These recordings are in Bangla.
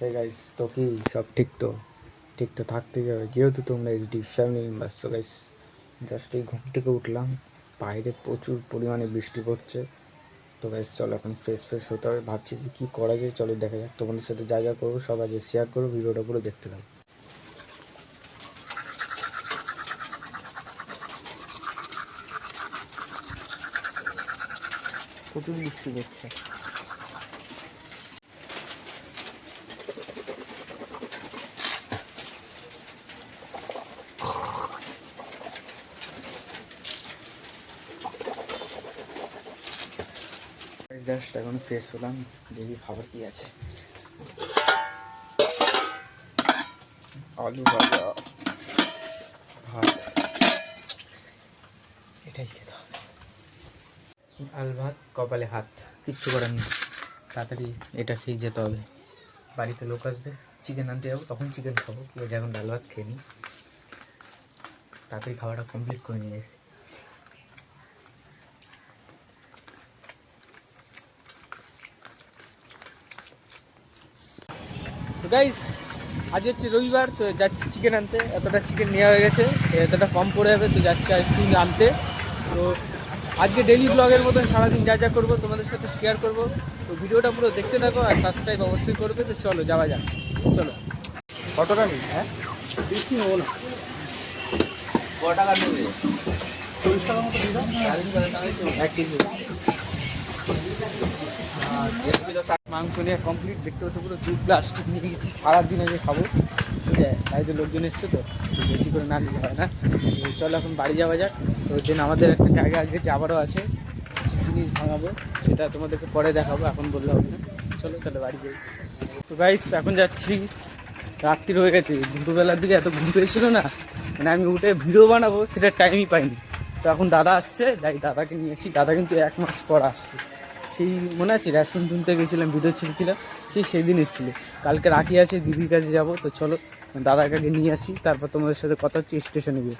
হে গাইস তো কি সব ঠিক তো ঠিক তো থাকতেই হবে যেহেতু তোমরা এইচডি ফ্যামিলি মেম্বার তো গাইস জাস্ট এই ঘুম থেকে উঠলাম। বাইরে প্রচুর পরিমাণে বৃষ্টি পড়ছে। তো গাইস চলো এখন ফ্রেশ ফ্রেশ হতে হবে। ভাবছি যে কী করা যায়, চলো দেখা যাক। তোমাদের সাথে যা যা করব, সব আজ শেয়ার করব, ভিডিওটা পুরো দেখতে থাকো। প্রচুর বৃষ্টি পড়ছে। জাস্ট এখন ফ্রেশ হলাম, দেখি খাবার কি আছে। আলু ভাজা, ভাত। এটাই খেতে হবে। আল ভাত, কপালে হাত, কিচ্ছু করার নেই। তাড়াতাড়ি এটা খেয়ে যেতে হবে। বাড়িতে লোক আসবে চিকেন আনতে যাব, তখন চিকেন খাব। আছে, এখন ডাল ভাত খেয়ে নিই। তাড়াতাড়ি খাওয়াটা কমপ্লিট করে নিয়ে এসেছি তো গাইস আজ হচ্ছে রবিবার তো যাচ্ছি চিকেন আনতে। এতটা চিকেন নেওয়া হয়ে গেছে এতটা কম পড়ে যাবে তো যাচ্ছি আইসক্রিম আনতে। তো আজকে ডেলি ব্লগের মতন সারাদিন যা যা করব তোমাদের সাথে শেয়ার করব। তো ভিডিওটা পুরো দেখতে থাকো আর সাবস্ক্রাইব অবশ্যই করবে তো চলো যাওয়া যাক। চলো। কতটা নিই হ্যাঁ? বেশি নেব না। চল্লিশ টাকার মতো দিয়ে দাও এক কেজি। মাংস নিয়ে কমপ্লিট দেখতে হচ্ছে পুরো দু প্লাস্টিক নিয়ে গেছি, সারাদিন আগে খাব। ঠিক আছে বাড়িতে লোকজন এসছে তো বেশি করে না নিতে হয় না। চলো এখন বাড়ি যাওয়া যাক। তো দিন আমাদের একটা জায়গা আজকে যাবারও আছে, জিনিস ভাঙাবো, সেটা তোমাদেরকে পরে দেখাবো, এখন বললে হবে না। চলো চলো বাড়ি যাই। তো গাইস এখন যাচ্ছি। রাত্রি হয়ে গেছে, দুপুরবেলার দিকে এত ঘুম পেয়েছিল না মানে আমি উঠে ভিডিও বানাবো, সেটা টাইমই পাইনি। তো এখন দাদা আসছে, যাই দাদাকে নিয়ে এসি দাদা কিন্তু এক মাস পর আসছে। সেই মনে আছে রেশন তুলতে গেছিলাম ভিডিও ছেড়েছিলাম সেই সেদিন এসেছিল। কালকে রাখি আছে, দিদির কাছে যাব, তো চলো, দাদাকে আগে নিয়ে আসি, তারপর তোমাদের সাথে কথা হচ্ছে স্টেশনে গিয়ে।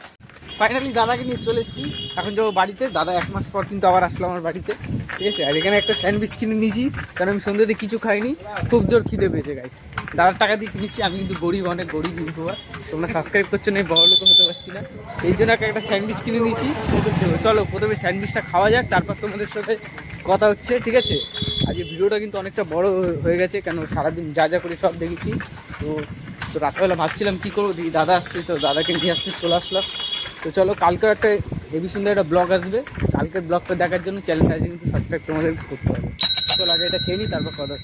ফাইনালি দাদাকে নিয়ে চলে এসেছি, এখন যাব বাড়িতে, দাদা এক মাস পর কিন্তু আবার আসলো আমার বাড়িতে, ঠিক আছে? আর এখানে একটা স্যান্ডউইচ কিনে নিয়েছি, কারণ আমি সন্ধ্যেতে কিছু খাইনি, খুব জোর খিদে পেয়েছে গাইস দাদার টাকা দিয়ে কিনেছি, আমি কিন্তু গরিব, অনেক গরিব ইউটিউবার, তোমরা সাবস্ক্রাইব করছ না বড় লোক হতে পারছি না। এই জন্য একটা স্যান্ডউইচ কিনে নিয়েছি, চলো, প্রথমে স্যান্ডউইচটা খাওয়া যাক, তারপর তোমাদের সাথে কথা হচ্ছে, ঠিক আছে? আজকে ভিডিওটা কিন্তু অনেকটা বড় হয়ে গেছে, কেন সারাদিন যা যা করে সব দেখেছি। তো তো রাত্রেবেলা ভাবছিলাম কী করব দিদি দাদা আসছে, চলো দাদাকে নিয়ে আসতে চলে আসলাম। তো চলো, কালকেও একটা হেভি সুন্দর একটা ব্লগ আসবে। কালকের ব্লগটা দেখার জন্য চ্যানেলটা কিন্তু সাবস্ক্রাইব তোমাদের করতে হবে। চলো, আগে এটা খেয়ে নিই, তারপর কথা।